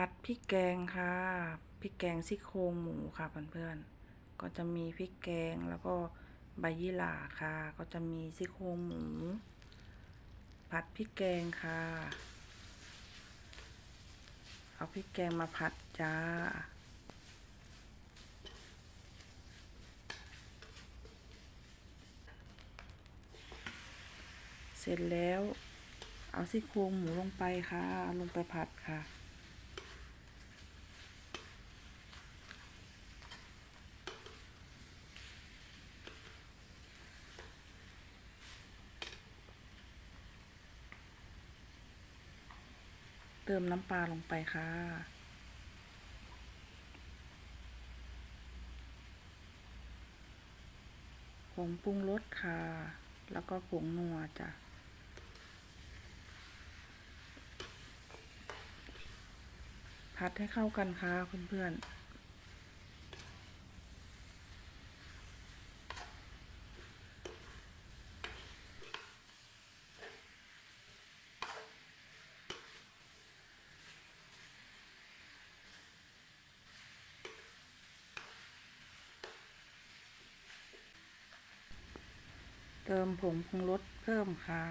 ผัดพริกแกงค่ะพริกแกงซี่โครงหมูค่ะเพื่อนๆก็จะมีพริกแกงแล้วก็ใบยี่หร่าค่ะ ก็จะมีซี่โครงหมู ผัดพริกแกงค่ะ เอาพริกแกงมาผัดจ้าเสร็จแล้วเอาซี่โครงหมูลงไปค่ะลงไปผัดค่ะ เติมน้ำปลาลงไปค่ะ ผงปรุงรสค่ะ แล้วก็ผงนัวจ้ะผัดให้เข้ากันค่ะเพื่อนๆ เติมผงปรุงรสเพิ่มค่ะ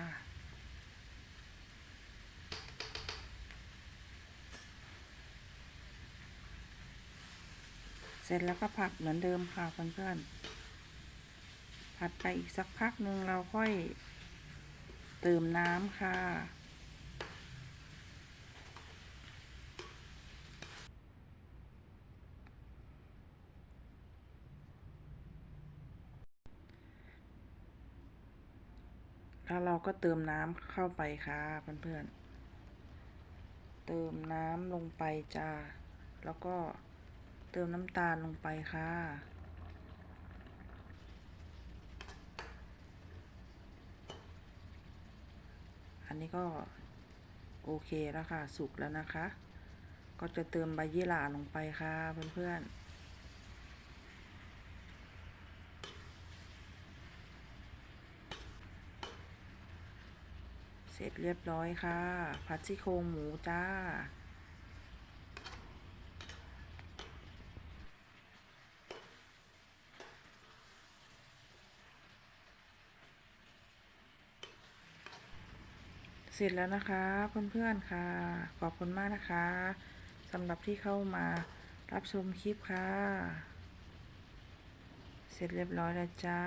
เสร็จแล้วก็ผัดเหมือนเดิมค่ะเพื่อนๆ ผัดไปอีกสักพักหนึ่งเราค่อยเติมน้ำค่ะ แล้วเราก็เติมน้ำเข้าไปค่ะเพื่อนๆ เติมน้ำลงไปจ้า แล้วก็เติมน้ำตาลลงไปค่ะอันนี้ก็โอเคแล้วค่ะ สุกแล้วนะคะ ก็จะเติมใบยี่หร่าลงไปค่ะเพื่อนๆ เสร็จเรียบร้อยค่ะ ผัดซี่โครงหมูจ้า เสร็จแล้วนะคะเพื่อนๆค่ะ ขอบคุณมากนะคะสำหรับที่เข้ามารับชมคลิปค่ะ เสร็จเรียบร้อยแล้วจ้า